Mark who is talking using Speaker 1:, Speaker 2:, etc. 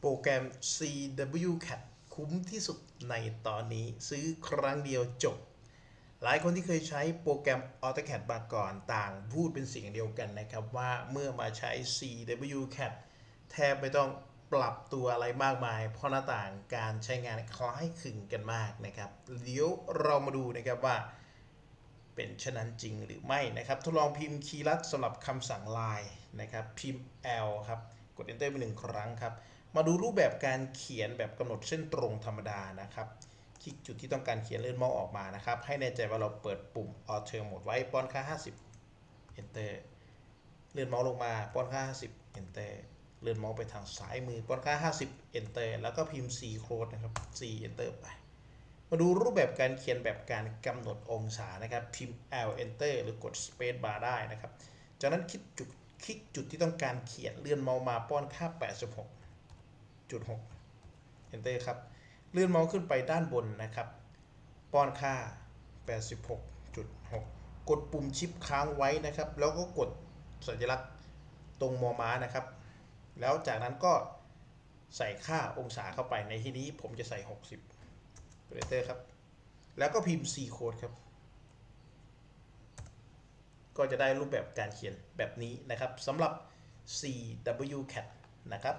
Speaker 1: โปรแกรม CWCAT คุ้มที่สุดในตอนนี้ซื้อครั้งเดียวจบ หลายคนที่เคยใช้โปรแกรม AutoCAD มาก่อนต่างพูดเป็นเสียงเดียวกันนะครับ ว่าเมื่อมาใช้ CWCAT แทบไม่ต้องปรับตัวอะไรมากมาย เพราะหน้าต่างการใช้งานคล้ายคลึงกันมากนะครับเดี๋ยวเรามาดูนะครับว่าเป็นเช่นนั้นจริงหรือไม่นะครับ ทดลองพิมพ์คีย์ลัดสำหรับคำสั่ง line นะครับพิมพ์ L ครับ กด enter ไปหนึ่งครั้งครับ มาดูรูปแบบการเขียนแบบกำหนดเส้นตรงธรรมดานะครับ คลิกจุดที่ต้องการเขียนเลื่อนเมาส์ออกมานะครับ ให้แน่ใจว่าเราเปิดปุ่ม Auto Mode ไว้ป้อนค่า 50 Enter เลื่อนเมาส์ลงมาป้อนค่า 50 Enter เลื่อนเมาส์ไปทางซ้ายมือป้อนค่า 50 Enter แล้วก็พิมพ์ C code นะครับ C Enter ไป มาดูรูปแบบการเขียนแบบการกำหนดองศานะครับ พิมพ์ L Enter หรือกด Space Bar ได้นะครับ จากนั้นคลิกจุด คลิกจุดที่ต้องการเขียนเลื่อนเมาส์มาป้อนค่า 86จุด6 Enter ครับ เลื่อนเมาส์ขึ้นไปด้านบนนะครับ ป้อนค่า 86.6 กดปุ่มชิปค้างไว้นะครับ แล้วก็กดสัญลักษณ์ตรงมอม้านะครับ แล้วจากนั้นก็ใส่ค่าองศาเข้าไปในที่นี้ผมจะใส่ 60เปเตอร์ครับ แล้วก็พิมพ์ C code ครับ ก็จะได้รูปแบบการเขียนแบบนี้นะครับสำหรับ CWCAT นะครับ